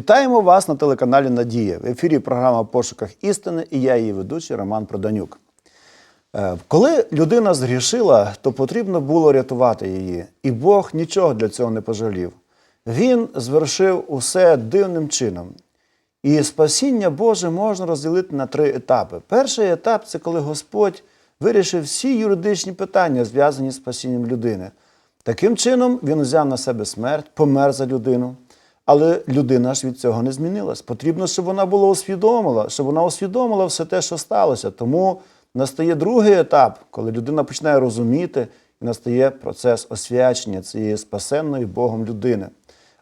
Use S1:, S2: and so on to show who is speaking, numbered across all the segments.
S1: Вітаємо вас на телеканалі Надія. В ефірі програма Пошуках істини і я її ведучий Роман Проданюк. Е, Коли людина згрішила, то потрібно було рятувати її, і Бог нічого для цього не пожалів. Він звершив усе дивним чином. І спасіння Боже можна розділити на три етапи. Перший етап це коли Господь вирішив всі юридичні питання, зв'язані з спасінням людини. Таким чином, він взяв на себе смерть, помер за людину. Але людина ж від цього не змінилась. Потрібно, щоб вона була усвідомила, щоб вона усвідомила все те, що сталося. Тому настає другий етап, коли людина починає розуміти, і настає процес освячення цієї спасенної Богом людини.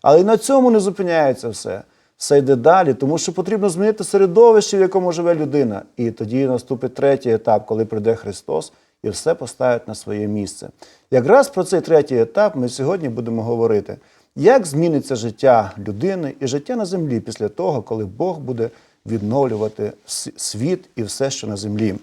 S1: Але й на цьому не зупиняється все. Все йде далі, тому що потрібно змінити середовище, в якому живе людина. І тоді наступить третій етап, коли прийде Христос і все поставить на своє місце. Якраз про цей третій етап ми сьогодні будемо говорити. Як зміниться життя людини і життя на землі після того, коли Бог буде відновлювати світ і все, що на землі?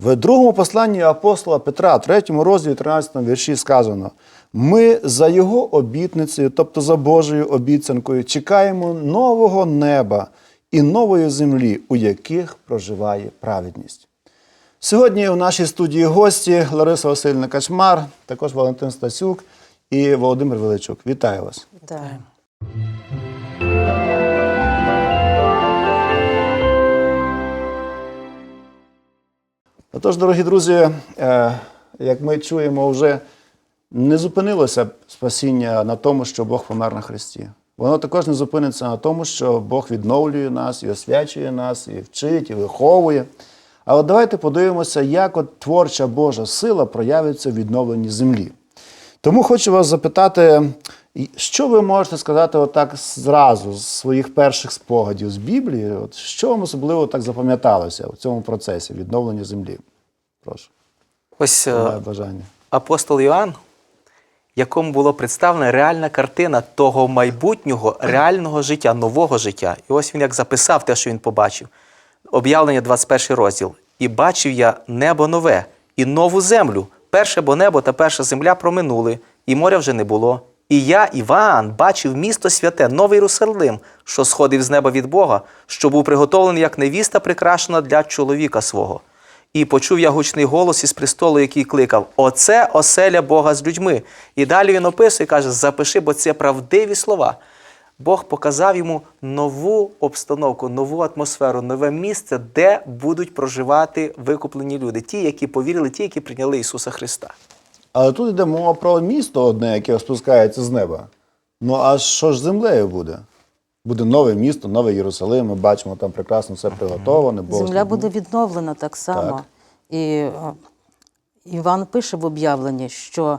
S1: В другому посланні апостола Петра, 3 розділі 13 вірші сказано: ми за його обітницею, тобто за Божою обіцянкою, чекаємо нового неба і нової землі, у яких проживає праведність. Сьогодні у нашій студії гості Лариса Васильівна Качмар, також Валентин Стасюк і Володимир Величук. Вітаю вас.
S2: Так.
S1: Отож, дорогі друзі, е, як ми чуємо, вже не зупинилося спасіння на тому, що Бог помер на Христі. Воно також не зупиниться на тому, що Бог відновлює нас і освячує нас, і вчить, і виховує. А от давайте подивимося, як от творча Божа сила проявиться в відновленні землі. Тому хочу вас запитати, що ви можете сказати отак зразу з своїх перших спогадів з Біблії? От що вам особливо так запам'яталося у цьому процесі відновлення землі? Прошу,
S3: Ось е,
S1: бажання.
S3: апостол Іоанн, якому було представлена реальна картина того майбутнього реального життя, нового життя. І ось він як записав те, що він побачив. Об'явлення 21 розділ. І бачив я небо нове і нову землю. Перше бо небо та перша земля проминули, і моря вже не було. І я, Іван, бачив місто святе, новий Єрусалим, що сходив з неба від Бога, що був приготовлений як невіста, прикрашена для чоловіка свого. І почув я гучний голос із престолу, який кликав: Оце оселя Бога з людьми. І далі він описує, каже: запиши, бо це правдиві слова. Бог показав йому нову обстановку, нову атмосферу, нове місце, де будуть проживати викуплені люди, ті, які повірили, ті, які прийняли Ісуса Христа.
S1: Але тут йде мова про місто одне, яке спускається з неба. Ну а що ж землею буде? Буде нове місто, новий Єрусалим. Ми бачимо, там прекрасно все приготоване. Бог
S2: Земля буде відновлена так само.
S1: Так.
S2: І е, Іван пише в об'явленні, що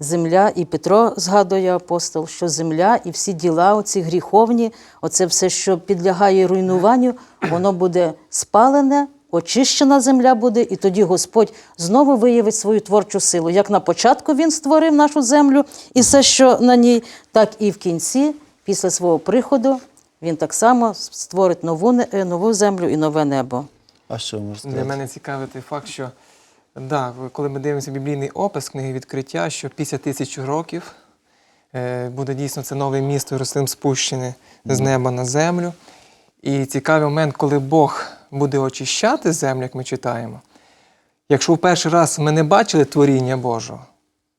S2: земля, і Петро згадує апостол, що земля і всі діла, оці гріховні, оце все, що підлягає руйнуванню, воно буде спалене, очищена земля буде, і тоді Господь знову виявить свою творчу силу. Як на початку він створив нашу землю і все, що на ній, так і в кінці, після свого приходу, він так само створить нову, не- е, нову землю і нове небо.
S1: А що можете
S4: Для мене цікавий той факт, що да, коли ми дивимося біблійний опис книги відкриття, що після тисячі років е, буде дійсно це нове місто Єрусалим спущене з неба на землю. І цікавий момент, коли Бог буде очищати землю, як ми читаємо. Якщо в перший раз ми не бачили творіння Божого,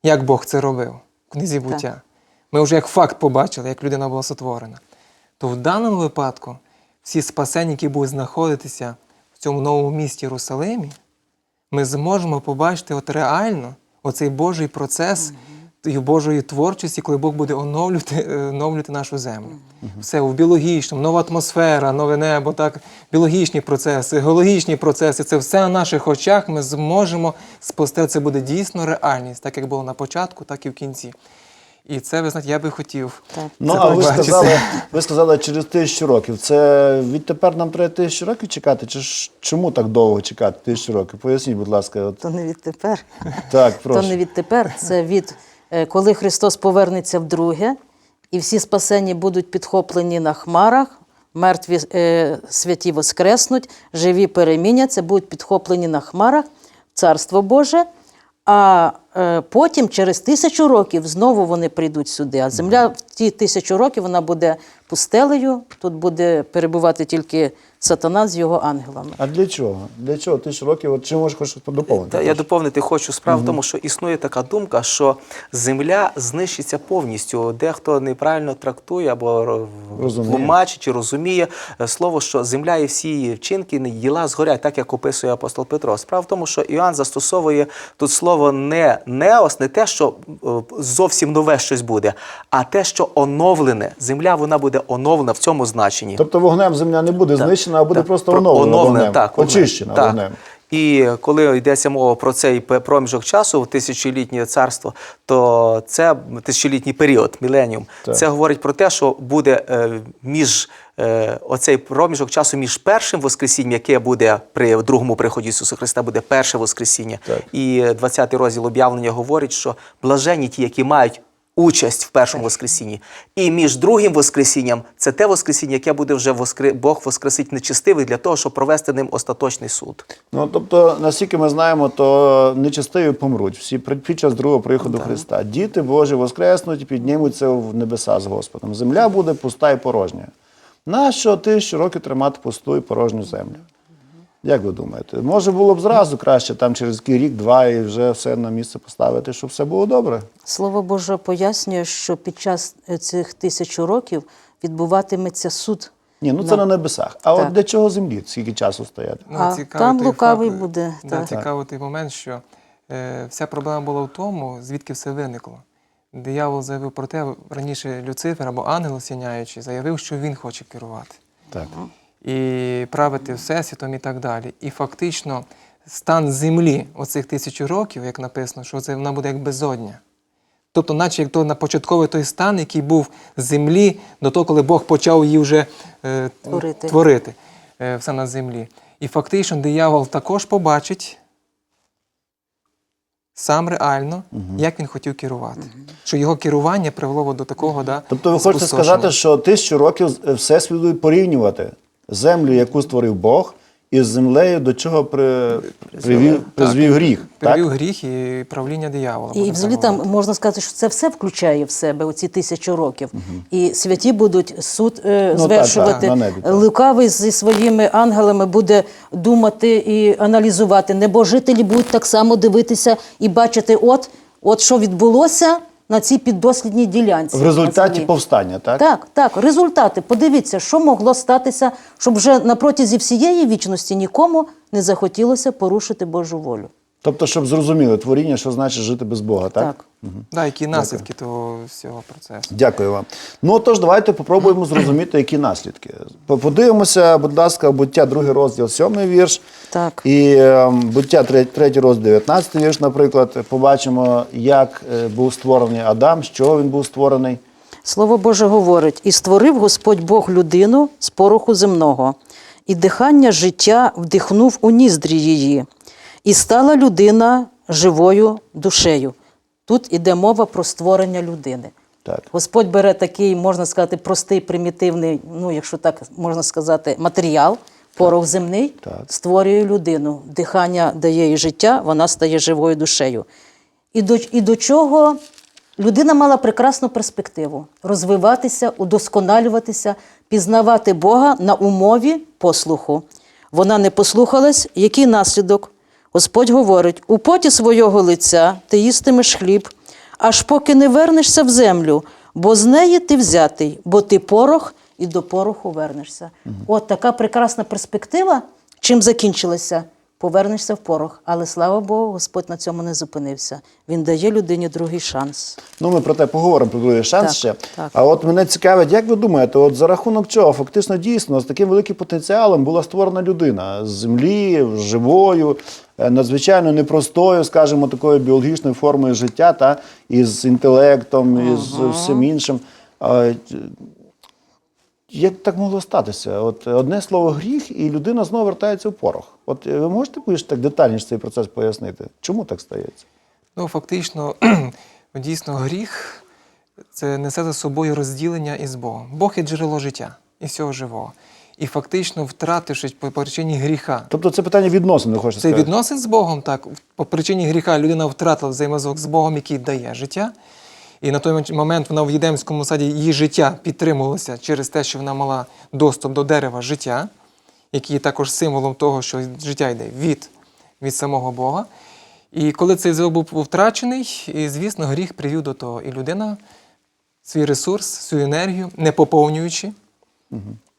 S4: як Бог це робив в книзі буття, ми вже як факт побачили, як людина була сотворена, то в даному випадку всі спасені, які будуть знаходитися в цьому новому місті Єрусалимі, ми зможемо побачити от реально оцей Божий процес і Божої творчості, коли Бог буде оновлювати, е, оновлювати нашу землю. Все в біологічному, нова атмосфера, нове небо, так, біологічні процеси, геологічні процеси це все на наших очах ми зможемо спостерігати. Це буде дійсно реальність, так як було на початку, так і в кінці. І це, ви знаєте, я би хотів.
S2: Так.
S1: Ну,
S4: це
S1: а ви
S4: побачити.
S1: сказали, ви сказали через тисячу років. Це відтепер нам треба тисячу років чекати? Чи ж чому так довго чекати тисячу років? Поясніть, будь ласка. От,
S2: То не відтепер.
S1: так,
S2: То не відтепер, це від е, коли Христос повернеться вдруге, і всі спасені будуть підхоплені на хмарах, мертві е, святі воскреснуть, живі переміняться, будуть підхоплені на хмарах, в Царство Боже. А е, потім, через тисячу років, знову вони прийдуть сюди. А земля в ті тисячу років вона буде пустелею. Тут буде перебувати тільки сатана з його ангелами.
S1: А для чого? Для чого тисячу років? От чи можеш хоч доповнити?
S3: Та я доповнити хочу справу в тому, що існує така думка, що земля знищиться повністю. Дехто неправильно трактує або тлумачить чи розуміє е, слово, що земля і всі її вчинки, не діла згорять, так як описує апостол Петро. Справа в тому, що Іоанн застосовує тут слово не неос, не те, що е, зовсім нове щось буде, а те, що оновлене. Земля вона буде оновлена в цьому значенні.
S1: Тобто вогнем земля не буде знищена, а буде
S3: Так,
S1: просто оновлена,
S3: оновлена,
S1: вогнем.
S3: так, вогнем.
S1: очищена
S3: Так.
S1: вогнем.
S3: І коли йдеться мова про цей проміжок часу, тисячолітнє царство, то це тисячолітній період, міленіум.
S1: Так.
S3: Це говорить про те, що буде е, між е, оцей проміжок часу між першим Воскресінням, яке буде при другому приході Ісуса Христа, буде перше Воскресіння.
S1: Так.
S3: І 20 розділ об'явлення говорить, що блаженні ті, які мають участь в першому Воскресінні. І між другим Воскресінням це те Воскресіння, яке буде вже воскре... Бог воскресить нечистивих для того, щоб провести ним остаточний суд.
S1: Ну тобто, наскільки ми знаємо, то нечистиві помруть всі під час другого приходу Христа. Діти Божі воскреснуть і піднімуться в небеса з Господом. Земля буде пуста і порожня. Нащо тисячу років тримати пусту і порожню землю? Як ви думаєте? Може було б зразу краще там через рік, два і вже все на місце поставити, щоб все було добре?
S2: Слово Боже пояснює, що під час е, цих тисячу років відбуватиметься суд.
S1: Ні, ну це на небесах. А
S2: Так.
S1: от для чого землі? Скільки часу стояти?
S2: А там лукавий
S4: факт,
S2: буде,
S4: Да,
S2: так.
S4: цікавий той момент, що е, вся проблема була в тому, звідки все виникло. Диявол заявив про те, раніше Люцифер або ангел осяняючий, заявив, що він хоче керувати
S1: Так.
S4: І правити всесвітом і так далі. І фактично стан землі оцих тисячу років, як написано, що це вона буде як безодня. Тобто, наче як то на початковий той стан, який був землі, до того, коли Бог почав її вже е,
S2: Творити.
S4: творити е, все на землі. І фактично диявол також побачить сам реально, як він хотів керувати. Що його керування привело до такого, да,
S1: Тобто ви хочете сказати, що тисячу років е, всесвіт порівнювати землю, яку створив Бог, із землею, до чого при, привів, призвів гріх.
S4: Привів
S1: Так?
S4: гріх і правління диявола.
S2: І взагалі там можна сказати, що це все включає в себе оці тисячу років. І святі будуть суд е,
S1: Ну,
S2: звершувати.
S1: так, так, небі, так.
S2: Лукавий зі своїми ангелами буде думати і аналізувати. Небожителі будуть так само дивитися і бачити, от, от що відбулося на цій піддослідній ділянці.
S1: В результаті повстання, так?
S2: Так, так, результати. Подивіться, що могло статися, щоб вже на протязі всієї вічності нікому не захотілося порушити Божу волю.
S1: Тобто, щоб зрозуміли творіння, що значить жити без Бога, так?
S2: Так.
S4: Да, які наслідки того всього процесу.
S1: Дякую вам. Ну тож, давайте попробуємо зрозуміти, які наслідки. Подивимося, будь ласка, буття, другий розділ, сьомий вірш.
S2: Так.
S1: І е, буття, третій розділ, 19 вірш, наприклад, побачимо, як е, був створений Адам, з чого він був створений.
S2: Слово Боже говорить: і створив Господь Бог людину з пороху земного, і дихання життя вдихнув у ніздрі її, і стала людина живою душею. Тут іде мова про створення людини.
S1: Так.
S2: Господь бере такий, можна сказати, простий, примітивний, ну, якщо так можна сказати, матеріал, порох земний,
S1: Так.
S2: створює людину. Дихання дає їй життя, вона стає живою душею. І до, і до чого людина мала прекрасну перспективу розвиватися, удосконалюватися, пізнавати Бога на умові послуху. Вона не послухалась, який наслідок? Господь говорить: у поті свого лиця ти їстимеш хліб, аж поки не вернешся в землю, бо з неї ти взятий, бо ти порох і до пороху вернешся. От така прекрасна перспектива. Чим закінчилася? Повернешся в порох. Але слава Богу, Господь на цьому не зупинився. Він дає людині другий шанс.
S1: Ну, ми про те поговоримо, про другий шанс
S2: Так,
S1: ще.
S2: так.
S1: А от мене цікавить, як ви думаєте, от за рахунок чого фактично дійсно з таким великим потенціалом була створена людина з землі, живою, надзвичайно непростою, скажімо, такою біологічною формою життя, та із інтелектом, із всім іншим. Як так могло статися? От одне слово гріх, і людина знову вертається в порох. От е, ви можете більш так детальніше цей процес пояснити? Чому так стається?
S4: Ну, фактично, дійсно, гріх це несе за собою розділення із Богом. Бог є джерело життя і всього живого. І фактично, втративши по причині гріха.
S1: Тобто це питання відносин, хочете
S4: Це
S1: сказати?
S4: відносин з Богом, так. По причині гріха людина втратила взаємозв'язок з Богом, який дає життя. І на той момент вона в Єдемському саді її життя підтримувалося через те, що вона мала доступ до дерева життя, який є також символом того, що життя йде від, від самого Бога. І коли цей зв'язок був втрачений, і, звісно, гріх привів до того. І людина свій ресурс, свою енергію, не поповнюючи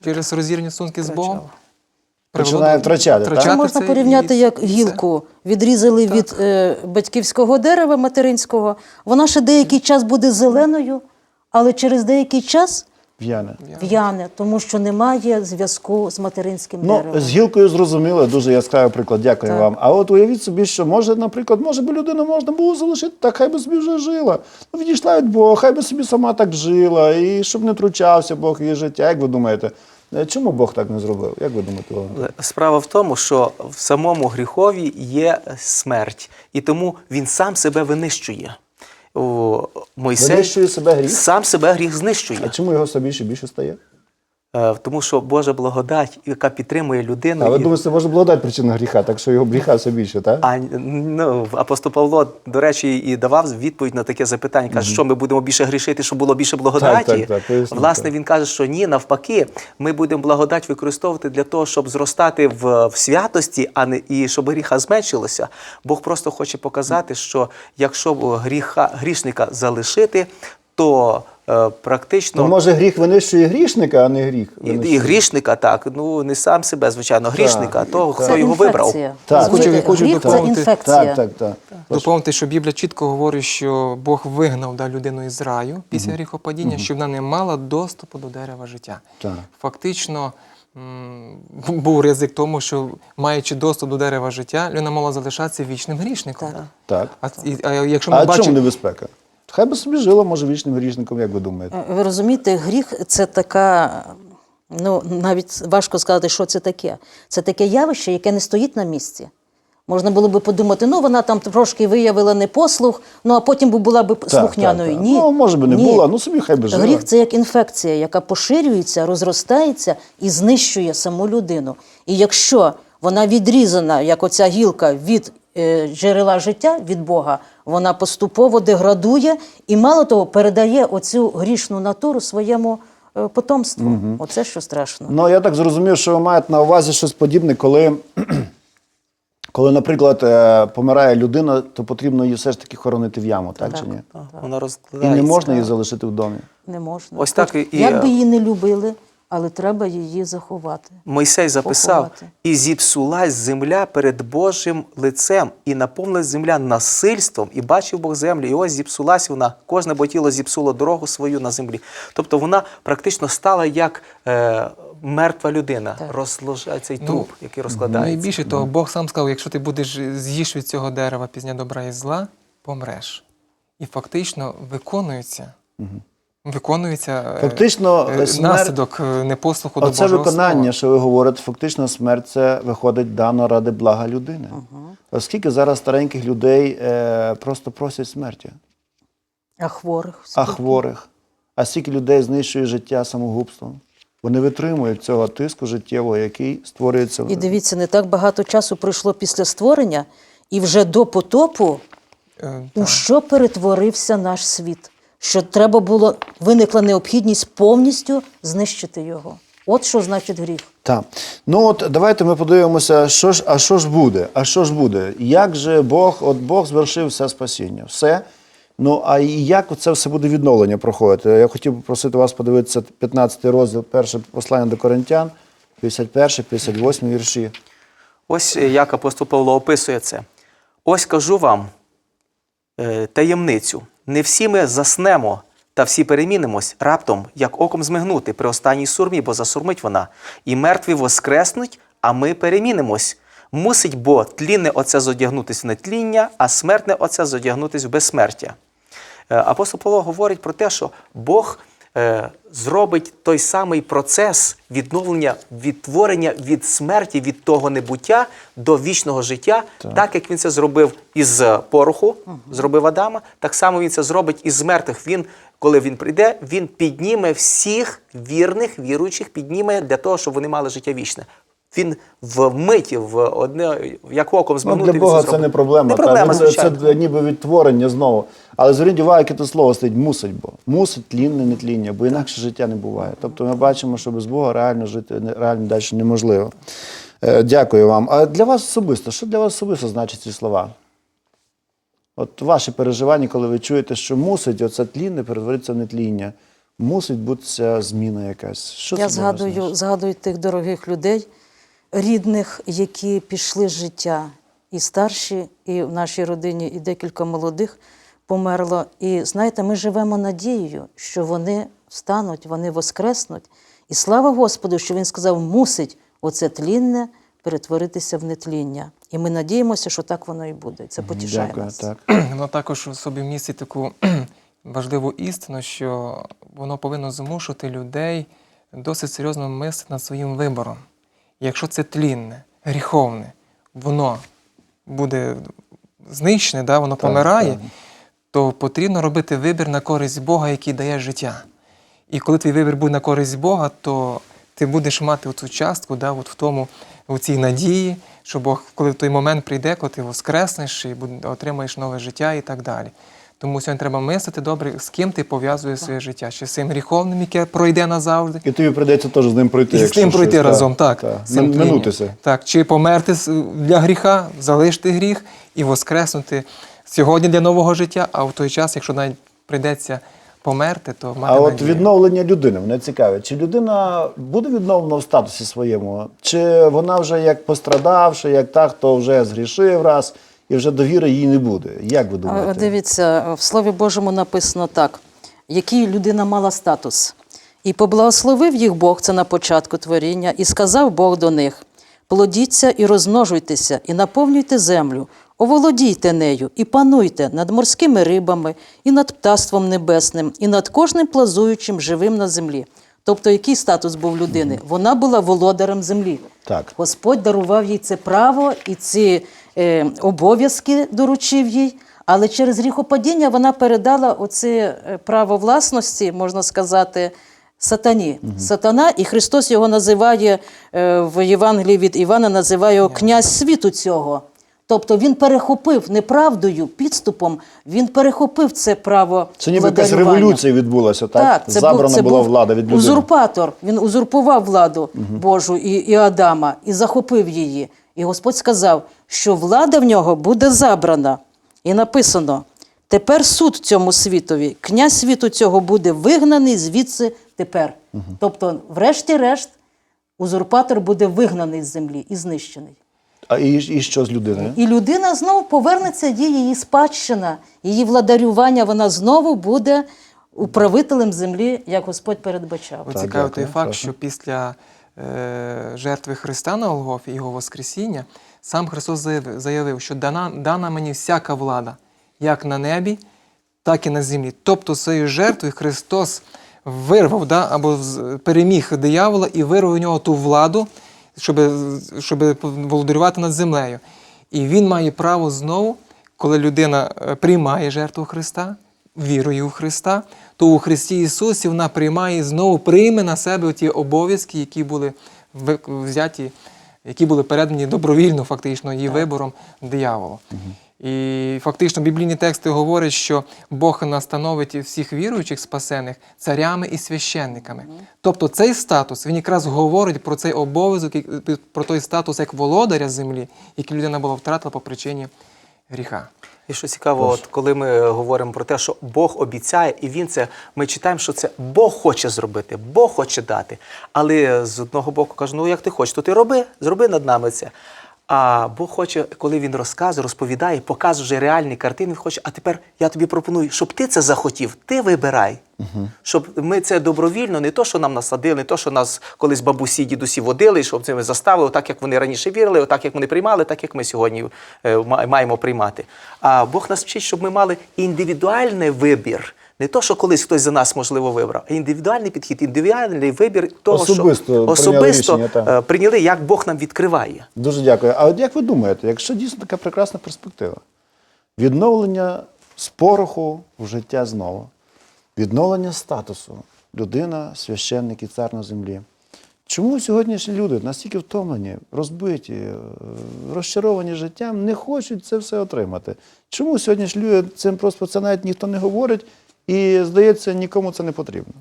S4: через розірвані стосунки з Богом,
S1: Починає втрачати, так?
S2: Це можна порівняти
S4: і
S2: як гілку. Відрізали від е, батьківського дерева материнського. Вона ще деякий час буде зеленою, але через деякий час
S1: П'яне.
S2: в'яне, тому що немає зв'язку з материнським
S1: Ну,
S2: деревом.
S1: з гілкою зрозуміло, дуже яскравий приклад. Дякую
S2: Так.
S1: вам. А от уявіть собі, що може, наприклад, може би людину можна було залишити, так хай би собі вже жила. Ну, відійшла від Бога, хай би собі сама так жила, і щоб не втручався Бог її життя. Як ви думаєте, чому Бог так не зробив? Як ви думаєте, Олена?
S3: Справа в тому, що в самому гріхові є смерть, і тому він сам себе винищує. Мойсей
S1: Винищує себе гріх?
S3: сам себе гріх знищує.
S1: А чому його все більше і більше стає?
S3: Е, Тому що Божа благодать, яка підтримує людину.
S1: А ви
S3: і-
S1: думаєте, це може благодать причина гріха, так що його гріха все більше, так?
S3: А ну, апостол Павло, до речі, і давав відповідь на таке запитання. Каже, що ми будемо більше грішити, щоб було більше благодаті.
S1: Так, так, так, поясніть,
S3: Власне,
S1: так.
S3: він каже, що ні, навпаки, ми будемо благодать використовувати для того, щоб зростати в, в святості, а не і щоб гріха зменшилося. Бог просто хоче показати, що якщо гріха грішника залишити, то практично
S1: То може гріх винищує грішника, а не гріх.
S3: і, і грішника, так, ну не сам себе, звичайно, грішника, а того, хто його вибрав.
S1: Так.
S4: Хочу- хочу
S2: Гріх це
S4: доповнити.
S2: інфекція.
S1: Так, так, так.
S4: Доповнити, що Біблія чітко говорить, що Бог вигнав да, людину із раю після гріхопадіння, щоб вона не мала доступу до дерева життя.
S1: Так.
S4: Фактично м, був ризик тому, що маючи доступ до дерева життя, людина мала залишатися вічним грішником.
S2: Так.
S1: Так.
S4: А, і- а якщо ми
S1: А
S4: бачимо,
S1: чому небезпека? Хай би собі жила, може, вічним грішником, як ви думаєте?
S2: Е, Ви розумієте, гріх це така, ну навіть важко сказати, що це таке. Це таке явище, яке не стоїть на місці. Можна було би подумати, ну вона там трошки виявила непослух, ну а потім була б слухняною.
S1: так, так.
S2: Ні.
S1: Ну, може би не
S2: Ні.
S1: була, ну собі хай би жила.
S2: Гріх це як інфекція, яка поширюється, розростається і знищує саму людину. І якщо вона відрізана, як оця гілка від джерела життя від Бога, вона поступово деградує і, мало того, передає оцю грішну натуру своєму е, потомству. Оце що страшно.
S1: Ну, я так зрозумів, що ви маєте на увазі щось подібне, коли, коли наприклад, е, помирає людина, то потрібно її все ж таки хоронити в яму, так, чи ні?
S3: Так, Вона
S1: І не можна її залишити в домі.
S2: Не можна.
S3: Ось так і-
S2: Як би її не любили, але треба її заховати.
S3: Мойсей записав,
S2: Поховати.
S3: і зіпсулась земля перед Божим лицем, і наповнилась земля насильством, і бачив Бог землю. І ось зіпсулась вона, кожне бо тіло зіпсуло дорогу свою на землі. Тобто вона практично стала як е, мертва людина,
S2: Так.
S3: розложа цей
S4: Ну,
S3: труп, який розкладається.
S4: найбільше того, Бог сам сказав, якщо ти будеш з'їш від цього дерева пізня добра і зла, помреш. І фактично виконується. Виконується е,
S1: Фактично,
S4: е,
S1: смерть-
S4: наслідок е, непослуху до
S1: Оце виконання,
S4: Слова.
S1: що ви говорите, фактично смерть це виходить дано ради блага людини. Оскільки зараз стареньких людей е, просто просять смерті,
S2: А хворих
S1: а хворих, а скільки людей знищує життя самогубством. Вони витримують цього тиску життєвого, який створюється.
S2: І дивіться, не так багато часу пройшло після створення, і вже до потопу
S4: Е,
S2: у що перетворився наш світ? Що треба було, виникла необхідність повністю знищити його. От що значить гріх.
S1: Так. Ну от давайте ми подивимося, що ж, а що ж буде? А що ж буде? Як же Бог, от Бог звершив все спасіння, все. Ну а як це все буде відновлення проходити? Я хотів би просити вас подивитися 15 розділ, перше послання до Коринтян, 51, 58 вірші.
S3: Ось е, як апостол Павло описує це. Ось кажу вам е, таємницю. Не всі ми заснемо, та всі перемінимось раптом, як оком змигнути при останній сурмі, бо засурмить вона. І мертві воскреснуть, а ми перемінимось. Мусить бо тлінне оце зодягнутись в нетління, а смертне оце зодягнутись в безсмертя. Е, Апостол Павло говорить про те, що Бог зробить той самий процес відновлення, відтворення від смерті, від того небуття до вічного життя, так, як він це зробив із пороху, зробив Адама, так само він це зробить із мертвих. Він, коли він прийде, він підніме всіх вірних, віруючих, підніме для того, щоб вони мали життя вічне. Він в миті, в одне, як оком
S1: Ну,
S3: зманути.
S1: для Бога це не проблема.
S3: Не проблема,
S1: це,
S3: звичайно.
S1: це ніби відтворення знову. Але зверніть увагу, яке тут слово стоїть мусить Бо. Мусить тлінне, не тління, бо інакше життя не буває. Тобто ми бачимо, що без Бога реально жити реально далі неможливо. Е, Дякую вам. А для вас особисто, що для вас особисто значать ці слова? От ваші переживання, коли ви чуєте, що мусить оце тлінне перетворитися в нетління. Мусить бути ця зміна якась. Що
S2: Я
S1: це
S2: згадую,
S1: значить?
S2: згадую тих дорогих людей, рідних, які пішли з життя, і старші, і в нашій родині, і декілька молодих померло. І знаєте, ми живемо надією, що вони встануть, вони воскреснуть. І слава Господу, що він сказав, мусить оце тлінне перетворитися в нетління. І ми надіємося, що так воно і буде. Це потішає
S1: Дякую,
S2: нас.
S1: так.
S4: Воно також у собі містить таку важливу істину, що воно повинно змушувати людей досить серйозно мислити над своїм вибором. Якщо це тлінне, гріховне, воно буде знищене, да, воно помирає,
S1: так.
S4: То потрібно робити вибір на користь Бога, який дає життя. І коли твій вибір буде на користь Бога, то ти будеш мати оцю частку да, от в тому, у цій надії, що Бог, коли в той момент прийде, коли ти воскреснеш і отримаєш нове життя і так далі. Тому сьогодні треба мислити добре, з ким ти пов'язуєш своє життя, чи з цим гріховним, яке пройде назавжди,
S1: І тобі прийдеться теж з ним пройти.
S4: і з тим пройти
S1: щось,
S4: разом, так.
S1: так.
S4: з цим
S1: Минутися.
S4: Так, чи померти для гріха, залишити гріх і воскреснути сьогодні для нового життя, а в той час, якщо навіть прийдеться померти, то мати
S1: А от відновлення людини мене цікавить. Чи людина буде відновлена в статусі своєму? Чи вона вже як пострадавша, як та, хто вже згрішив раз, і вже довіри їй не буде? Як ви думаєте?
S2: Дивіться, в Слові Божому написано так: який людина мала статус. І поблагословив їх Бог, це на початку творіння, і сказав Бог до них: плодіться і розмножуйтеся, і наповнюйте землю, оволодійте нею, і пануйте над морськими рибами, і над птаством небесним, і над кожним плазуючим живим на землі. Тобто, який статус був людини? Вона була володарем землі.
S1: Так.
S2: Господь дарував їй це право і ці е, обов'язки доручив їй, але через гріхопадіння вона передала оце е, право власності, можна сказати, сатані. Сатана, і Христос його називає е, в Євангелії від Івана, називає його князь світу цього. Тобто він перехопив неправдою, підступом, він перехопив це право.
S1: Це ніби якась революція відбулася, так?
S2: Так, це
S1: Забрана
S2: був, це
S1: була
S2: був
S1: влада від людини.
S2: узурпатор. Він узурпував владу Божу і, і Адама і захопив її. І Господь сказав, що влада в нього буде забрана. І написано: тепер суд цьому світові, князь світу цього буде вигнаний звідси тепер. Тобто, врешті-решт, узурпатор буде вигнаний з землі і знищений.
S1: А і, і що з людиною?
S2: І людина знову повернеться, є її спадщина, її владарювання, вона знову буде управителем землі, як Господь передбачав.
S1: Так,
S4: цікавий
S1: дякую.
S4: той факт,
S1: Прошу.
S4: що після е, жертви Христа на Голгофі, його Воскресіння, сам Христос заявив, заявив, що дана, дана мені всяка влада, як на небі, так і на землі. Тобто своєю жертвою Христос вирвав да, або з- переміг диявола і вирвав у нього ту владу, щоб, щоб володарювати над землею. І він має право знову, коли людина е, приймає жертву Христа, вірує у Христа, то у Христі Ісусі вона приймає і знову прийме на себе ті обов'язки, які були взяті, які були передані добровільно, фактично, її вибором дияволу. І фактично біблійні тексти говорять, що Бог настановить всіх віруючих спасених царями і священниками. Тобто цей статус він якраз говорить про цей обов'язок, про той статус як володаря землі, який людина була втратила по причині гріха.
S3: І що цікаво, от коли ми е, говоримо про те, що Бог обіцяє, і він це, ми читаємо, що це Бог хоче зробити, Бог хоче дати. Але з одного боку каже, ну як ти хочеш, то ти роби, зроби над нами це. А Бог хоче, коли він розказує, розповідає, показує вже реальні картини, він хоче, а тепер я тобі пропоную, щоб ти це захотів, ти вибирай. Щоб ми це добровільно, не то, що нам насадили, не то, що нас колись бабусі, дідусі водили, щоб це ми заставили, так як вони раніше вірили, так як вони приймали, так як ми сьогодні е, маємо приймати. А Бог нас вчить, щоб ми мали індивідуальний вибір. Не то, що колись хтось за нас можливо вибрав, а індивідуальний підхід, індивідуальний вибір того,
S1: Особисто
S3: що
S1: прийняли
S3: особисто
S1: рішення,
S3: е, прийняли, як Бог нам відкриває.
S1: Дуже дякую. А от як ви думаєте, якщо дійсно така прекрасна перспектива? Відновлення з пороху в життя знову, відновлення статусу людина, священник і цар на землі. Чому сьогоднішні люди настільки втомлені, розбиті, е, розчаровані життям, не хочуть це все отримати? Чому сьогоднішні люди цим просто це навіть ніхто не говорить, і здається, нікому це не потрібно?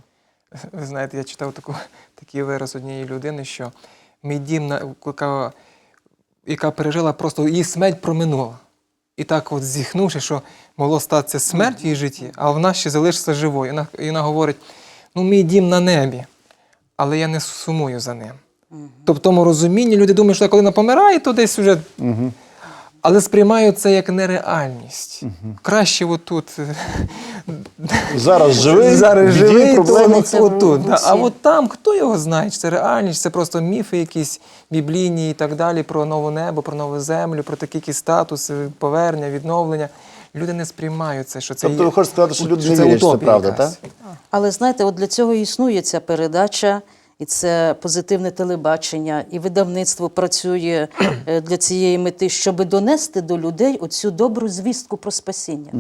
S4: Ви знаєте, я читав таку, такий вираз однієї людини, що мій дім, яка, яка пережила просто її смерть проминула. І так от зіхнувши, що могло статися смерть в її житті, а вона ще залишиться живою. І вона, і вона говорить: ну, мій дім на небі, але я не сумую за ним. Тобто, в тому розумінні люди думають, що коли вона помирає, то десь вже. Але сприймають це як нереальність. Краще отут.
S1: Зараз живий,
S4: Зараз живий, то отут. Да. А от там, хто його знає, чи це реальність, це просто міфи якісь біблійні і так далі, про нове небо, про нову землю, про такі якісь статуси, повернення, відновлення. Люди не сприймають це, що це
S1: Тобто
S4: є-
S1: ви хочете сказати, що люди не вірять, що це правда, так?
S2: Але знаєте, от для цього існує ця передача, і це позитивне телебачення, і видавництво працює е, для цієї мети, щоб донести до людей оцю добру звістку про спасіння.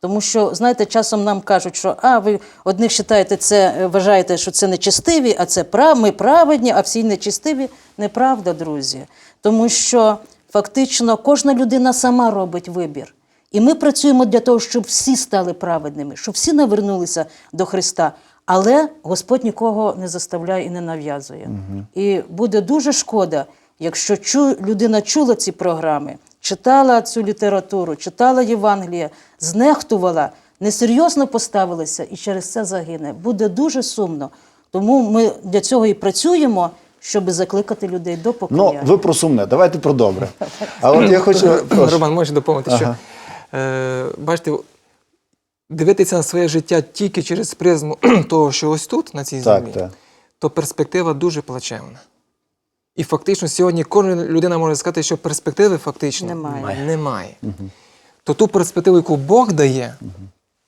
S2: Тому що, знаєте, часом нам кажуть, що а ви одних вважаєте це, е, вважаєте, що це нечистиві, а це прав, ми праведні, а всі нечистиві. Неправда, друзі. Тому що фактично кожна людина сама робить вибір. І ми працюємо для того, щоб всі стали праведними, щоб всі навернулися до Христа. Але Господь нікого не заставляє і не нав'язує. І буде дуже шкода, якщо чу, людина чула ці програми, читала цю літературу, читала Євангеліє, знехтувала, несерйозно поставилася і через це загине. Буде дуже сумно. Тому ми для цього і працюємо, щоб закликати людей до
S1: Ну, ви про сумне, давайте про добре. А от я хочу.
S4: Роман, можеш доповнити,
S1: Ага.
S4: що е, бачите, дивитися на своє життя тільки через призму того, що ось тут, на цій землі,
S1: так.
S4: то перспектива дуже плачевна. І фактично сьогодні кожна людина може сказати, що перспективи фактично
S2: Немає.
S4: немає. То ту перспективу, яку Бог дає,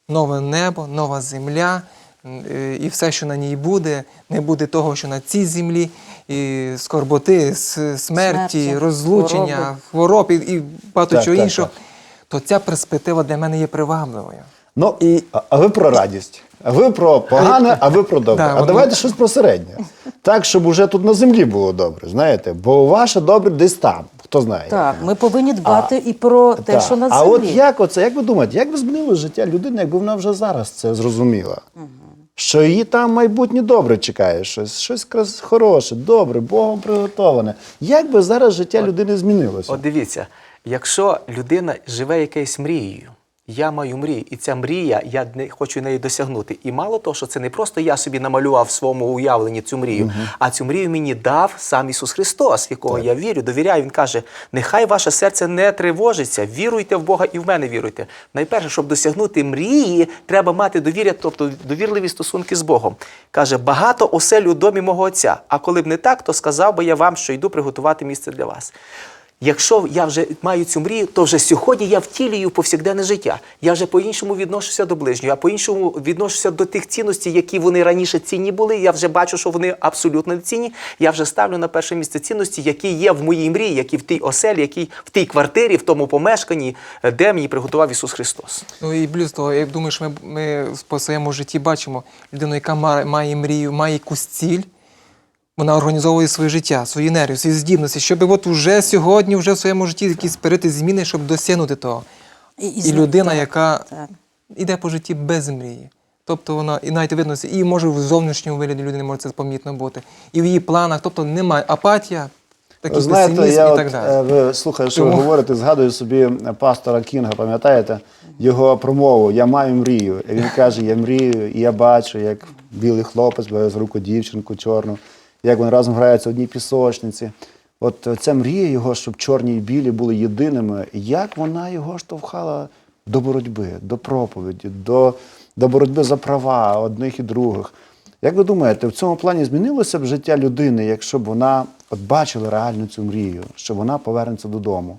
S4: нове небо, нова земля, е, і все, що на ній буде, не буде того, що на цій землі, і скорботи, смерті,
S2: Смерті,
S4: розлучення,
S2: хвороби.
S4: хвороб і, і багато
S1: Так,
S4: чого
S1: так,
S4: іншого,
S1: так.
S4: то ця перспектива для мене є привабливою.
S1: Ну, а, а ви про радість. А ви про погане, а ви про добре.
S4: Да,
S1: а
S4: воно-
S1: давайте щось про середнє. Так, щоб уже тут на землі було добре, знаєте, бо ваше добре десь там, хто знає.
S2: Так, ми повинні дбати і про те,
S1: Так.
S2: що на
S1: а от як оце, як ви думаєте, як би змінило життя людини, якби вона вже зараз це зрозуміла? Що її там майбутнє добре чекає, щось, щось хороше, добре, Богом приготоване. Як би зараз життя людини змінилося?
S3: От дивіться, якщо людина живе якоюсь мрією, я маю мрію, і ця мрія, я не хочу неї досягнути. І мало того, що це не просто я собі намалював в своєму уявленні цю мрію, а цю мрію мені дав сам Ісус Христос, в якого я вірю, довіряю. Він каже: нехай ваше серце не тривожиться, віруйте в Бога і в мене віруйте. Найперше, щоб досягнути мрії, треба мати довір'я, тобто довірливі стосунки з Богом. Каже, багато осель у домі мого отця. А коли б не так, то сказав би я вам, що йду приготувати місце для вас. Якщо я вже маю цю мрію, то вже сьогодні я втілюю повсякденне життя. Я вже по-іншому відношуся до ближнього, я по-іншому відношуся до тих цінностей, які вони раніше цінні були. Я вже бачу, що вони абсолютно не цінні. Я вже ставлю на перше місце цінності, які є в моїй мрії, які в тій оселі, які в тій квартирі, в тому помешканні, де мені приготував Ісус Христос.
S4: Ну і плюс того, я думаю, що ми, ми по своєму житті бачимо людину, яка має мрію, має якусь ціль. Вона організовує своє життя, свою енергію, свої здібності, щоб от уже сьогодні, вже в своєму житті якісь перейти зміни, щоб досягнути того.
S2: І,
S4: І людина,
S2: так,
S4: яка
S2: так.
S4: йде по житті без мрії. Тобто вона і навіть видно, і може в зовнішньому вигляді людини може це помітно бути. І в її планах, тобто немає апатія, такий
S1: Знаєте,
S4: песимізм
S1: я
S4: і так
S1: е,
S4: далі.
S1: ви слухаю, що ви говорите, згадую собі е, пастора Кінга, пам'ятаєте, його промову Я маю мрію. І він каже, я мрію, і я бачу, як білий хлопець бере з руку дівчинку чорну, як вони разом граються в одній пісочниці. От ця мрія його, щоб чорні і білі були єдиними, як вона його штовхала до боротьби, до проповіді, до, до боротьби за права одних і других. Як ви думаєте, в цьому плані змінилося б життя людини, якщо б вона от бачила реальну цю мрію, що вона повернеться додому?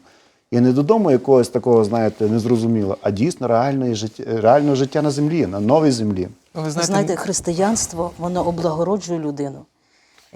S1: І не додому якогось такого, знаєте, незрозуміло, а дійсно реальної життя, реального життя на землі, на новій землі.
S4: Ви
S2: Ви
S4: знаєте,
S2: знаєте, християнство воно облагороджує людину.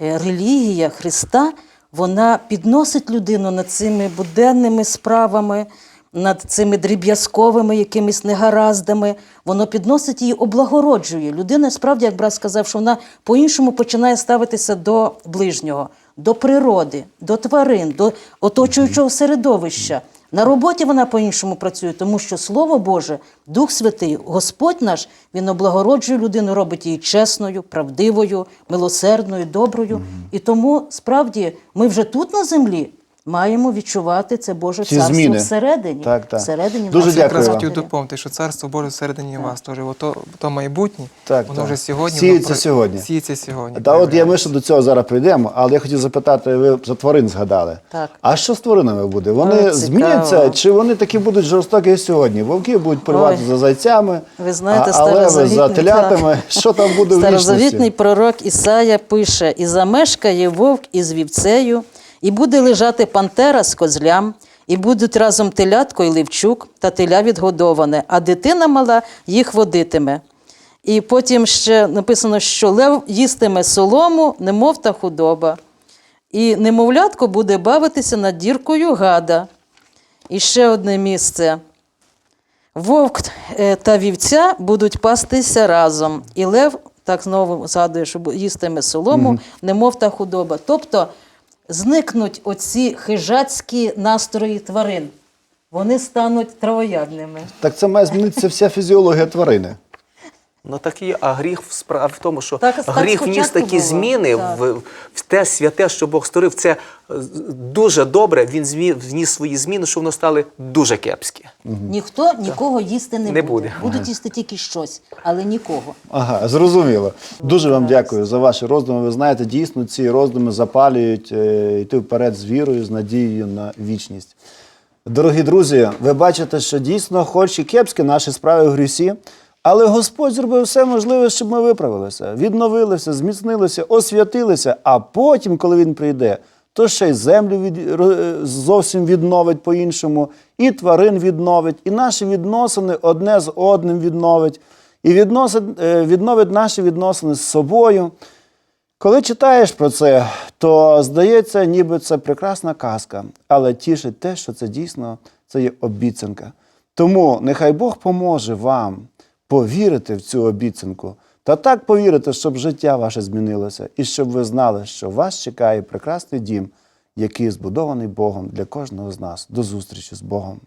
S2: Е, Релігія Христа вона підносить людину над цими буденними справами, над цими дріб'язковими якимись негараздами, воно підносить її, облагороджує. Людина, справді, як брат сказав, що вона по-іншому починає ставитися до ближнього, до природи, до тварин, до оточуючого середовища. На роботі вона по-іншому працює, тому що Слово Боже, Дух Святий, Господь наш, Він облагороджує людину, робить її чесною, правдивою, милосердною, доброю. І тому справді ми вже тут на землі маємо відчувати це Боже
S1: Ці
S2: царство
S1: зміни.
S2: всередині.
S1: Так, так.
S2: всередині
S1: Дуже
S2: нас.
S1: дякую
S4: Якраз хотів доповнити, що царство Боже всередині вас. Тож ото, то майбутнє,
S1: Так,
S4: воно
S1: так.
S4: вже сьогодні.
S1: Сіється
S4: воно про-
S1: сьогодні.
S4: Сіється сьогодні.
S1: Та от я ми ще до цього зараз прийдемо, але я хотів запитати, ви за тварин згадали.
S2: Так.
S1: А що з тваринами буде? Вони
S2: О,
S1: зміняться, чи вони такі будуть жорстокі як сьогодні? Вовки будуть полювати за зайцями,
S2: Ви знаєте,
S1: а, а леви за телятами. Що там буде в
S2: Старозавітний пророк Ісая пише: І замешкає вовк із вівцею, і буде лежати пантера з козлям, і будуть разом телятко і ливчук, та теля відгодоване, а дитина мала їх водитиме. І потім ще написано, що лев їстиме солому, немов та худоба. І немовлятко буде бавитися над діркою гада. І ще одне місце. Вовк е, та вівця будуть пастися разом, і лев, так знову згадує, що їстиме солому, немов та худоба. Тобто зникнуть оці хижацькі настрої тварин. Вони стануть травоядними.
S1: Так це має змінитися вся фізіологія тварини.
S3: Ну так і. А гріх в справа в тому, що
S2: Так, так
S3: гріх вніс такі
S2: було,
S3: зміни
S2: так.
S3: в, в те святе, що Бог створив. Це е, дуже добре. Він змі, вніс свої зміни, що воно стали дуже кепські.
S2: Ніхто нікого їсти не,
S3: Не
S2: буде.
S3: буде.
S2: Будуть їсти тільки щось, але нікого.
S1: Ага, зрозуміло. Дуже вам дякую за ваші роздуми. Ви знаєте, дійсно ці роздуми запалюють е, йти вперед з вірою, з надією на вічність. Дорогі друзі, ви бачите, що дійсно, хоч і кепські наші справи в грісі, але Господь зробив все можливе, щоб ми виправилися, відновилися, зміцнилися, освятилися, а потім, коли він прийде, то ще й землю від, зовсім відновить по-іншому, і тварин відновить, і наші відносини одне з одним відновить, і відносить, е, відновить наші відносини з собою. Коли читаєш про це, то здається, ніби це прекрасна казка, але тішить те, що це дійсно це є обіцянка. Тому нехай Бог поможе вам повірити в цю обіцянку та так повірити, щоб життя ваше змінилося, і щоб ви знали, що вас чекає прекрасний дім, який збудований Богом для кожного з нас. До зустрічі з Богом.